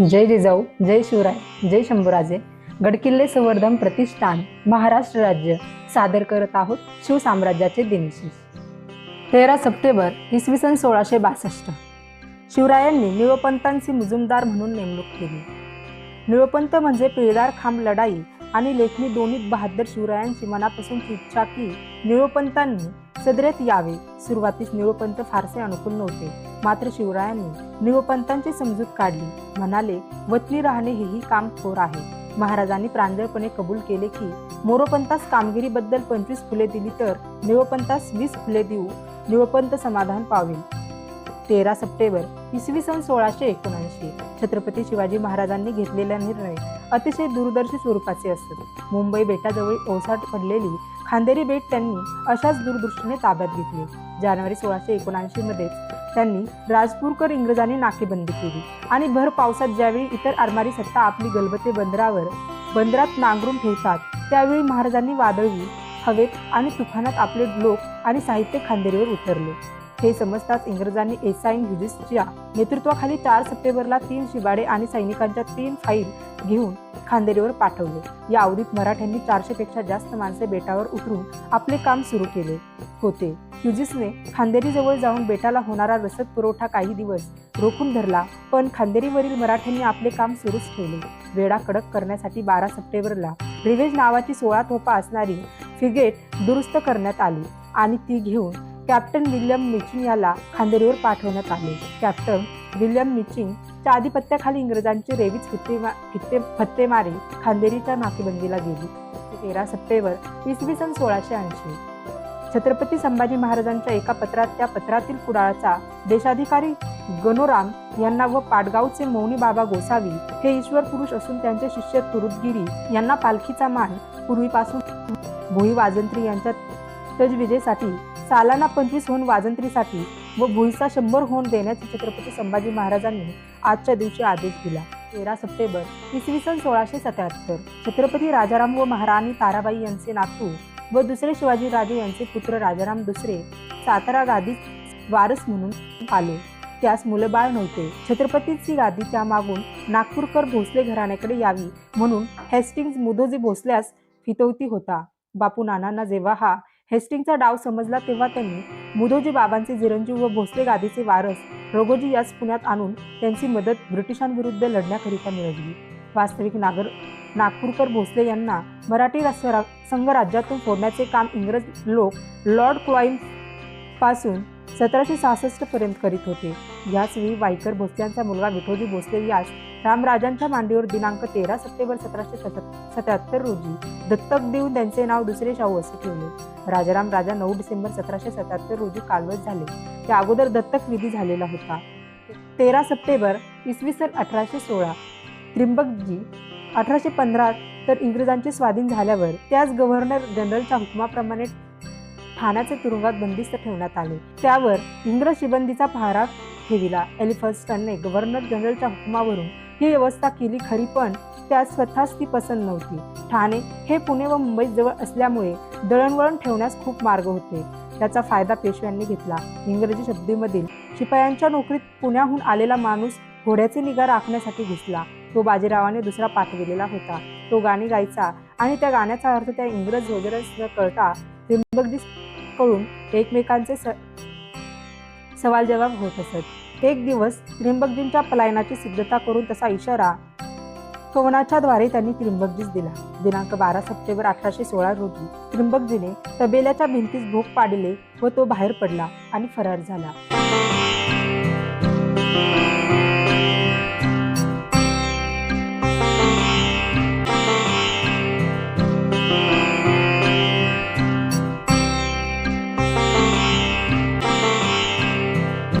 जय जिजाऊ जय शिवराय जय शंभूराजे. गडकिल्ले संवर्धन प्रतिष्ठान महाराष्ट्र राज्य. सादर करत आहोत शिवसाम्राज्याचे दिनशेष तेरा सप्टेंबर इसवी सन सोळाशे बासष्ट. शिवरायांनी निळोपंतांची मुजुमदार म्हणून नेमणूक केली. निळोपंत म्हणजे पिळदार खांब लढाई आणि लेखणी दोन्ही बहादर शिवरायांची मनापासून इच्छा की निळोपंतांनी सदरेत यावे. सुरुवातीस निळोपंत फारसे अनुकूल नव्हते. मात्र शिवरायांनी निळोपंतांची समजूत काढली. म्हणाले वतनी राहणे हेही काम थोर आहे. महाराजांनी प्रांजळपणे कबूल केले की मोरोपंतास कामगिरीबद्दल पंचवीस फुले दिली तर निळोपंतास वीस फुले देऊ. निळोपंत समाधान पावेल. तेरा सप्टेंबर इसवी सन सोळाशे एकोणऐंशी. छत्रपती शिवाजी महाराजांनी घेतलेला निर्णय अतिशय दूरदर्शी स्वरूपाचे असत. मुंबई बेटाजवळ ओसाट पडलेली खांदेरी बेट त्यांनी अशाच दूरदृष्टीने ताब्यात घेतली. जानेवारी सोळाशे एकोणऐंशीमध्येच त्यांनी राजपूरकर इंग्रजांनी नाकेबंदी केली आणि भर पावसात ज्यावेळी इतर आरमारी सत्ता आपली गलबते बंदरावर बंदरात नांगरून ठेवतात त्यावेळी महाराजांनी वादळी हवेत आणि तुफानात आपले लोक आणि साहित्य खांदेरीवर उतरले. हे समजताच इंग्रजांनी एसाईन ह्युजिसच्या नेतृत्वाखाली चार सप्टेंबरला तीन शिबाडे आणि सैनिकांच्या तीन फाईल घेऊन खांदेरीवर पाठवले. या अवधीत मराठ्यांनी चारशे पेक्षा जास्त माणसे बेटावर उतरून आपले काम सुरू केले होते. युजिसने खांदेरीजवळ जाऊन बेटाला होणारा रसद पुरवठा काही दिवस रोखून धरला पण खांदेरीवरील मराठ्यांनी आपले काम सुरूच ठेवले. वेळा कडक करण्यासाठी बारा सप्टेंबरला रिवेज नावाची सोळा तोफा असणारी फिगेट दुरुस्त करण्यात आली आणि ती घेऊन कॅप्टन विल्यम मिचिंग याला खांदेरीवर पाठवण्यात आले. कॅप्टन विल्यम मिचिंग च्या आधिपत्याखाली इंग्रजांची रेवीज फित्तेमा फत्तेमारी खांदेरीच्या नाकेबंदीला गेली. तेरा सप्टेंबर इसवी सन सोळाशे ऐंशी. छत्रपती संभाजी महाराजांच्या एका पत्रात त्या पत्रातील कुडाळचा देशाधिकारी गणोराम यांना व पाडगावचे मौनी बाबा गोसावी हे ईश्वर पुरुष असून त्यांचे शिष्य तुरुदगिरी यांना पालखीचा मान पूर्वीपासून भोई वाजंत्री यांच्या तजविजेसाठी सालाना पंचवीस होऊन वाजंत्रीसाठी व भुईचा शंभर होऊन देण्याचे छत्रपती संभाजी महाराजांनी आजच्या दिवशी आदेश दिला. तेरा सप्टेंबर इसवी सन सोळाशे सत्याहत्तर छत्रपती राजाराम व महाराणी ताराबाई यांचे नातू व दुसरे शिवाजीराजे यांचे पुत्र राजाराम दुसरे सातारा गादीत वारस म्हणून आले. त्यास मुलबाळ नव्हते. छत्रपतीची गादी त्या मागून नागपूरकर भोसले घराण्याकडे यावी म्हणून हेस्टिंग्ज मुदोजी भोसल्यास फितवती होता. बापू नानांना जेव्हा हा हेस्टिंगचा डाव समजला तेव्हा त्यांनी मुदोजी बाबांचे चिरंजीव व भोसले गादीचे वारस रघोजी यास पुण्यात आणून त्यांची मदत ब्रिटिशांविरुद्ध लढण्याकरिता मिळवली. वास्तविक नागर नागपूरकर भोसले यांना मराठी संघराज्यातून फोडण्याचे काम इंग्रज लोक लॉर्ड क्लाईन पासून सतराशे सहासष्ट पर्यंत करीत होते. याच वेळी वाईकर भोसल्यांचा मुलगा विठोजी भोसले यास रामराजांच्या मांडीवर दिनांक तेरा सप्टेंबर सतराशे सत्याहत्तर रोजी दत्तक देऊन त्यांचे नाव दुसरे शाहू असे ठेवले. राजाराम राजा नऊ डिसेंबर सतराशे सत्याहत्तर रोजी कालवत झाले. त्या अगोदर दत्तक विधी झालेला होता. तेरा सप्टेंबर इसवी सन अठराशे सोळा त्रिंबकजी अठराशे पंधरा तर इंग्रजांचे स्वाधीन झाल्यावर त्याच गव्हर्नर जनरलच्या हुकमाप्रमाणे ठाण्याचे तुरुंगात बंदिस्त ठेवण्यात आले. त्यावर इंग्रज शिबंदीचा पहारा ठेविला एलिफन्स्टनने गव्हर्नर जनरलच्या हुकुमावरून ही व्यवस्था केली खरी पण त्यात स्वतःच ती पसंत नव्हती. ठाणे हे पुणे व मुंबई जवळ असल्यामुळे दळणवळण ठेवण्यास खूप मार्ग होते. त्याचा फायदा पेशव्यांनी घेतला. इंग्रजी शब्दीमधील शिपायांच्या नोकरीत पुण्याहून आलेला माणूस घोड्याची निगा राखण्यासाठी घुसला. तो बाजीरावाने दुसरा पाठविलेला होता. तो गाणी गायचा आणि त्या गाण्याचा अर्थ त्या इंग्रज वगैरे न कळता कडून एकमेकांचे स सवाल जवाब होत असत. एक दिवस त्रिंबकजींच्या पलायनाची सिद्धता करून तसा इशारा कवनाच्याद्वारे त्यांनी त्रिंबकजीस दिला. दिनांक बारा सप्टेंबर अठराशे सोळा रोजी त्रिंबकजीने तबेल्याच्या भिंतीस भोग पाडले व तो बाहेर पडला आणि फरार झाला.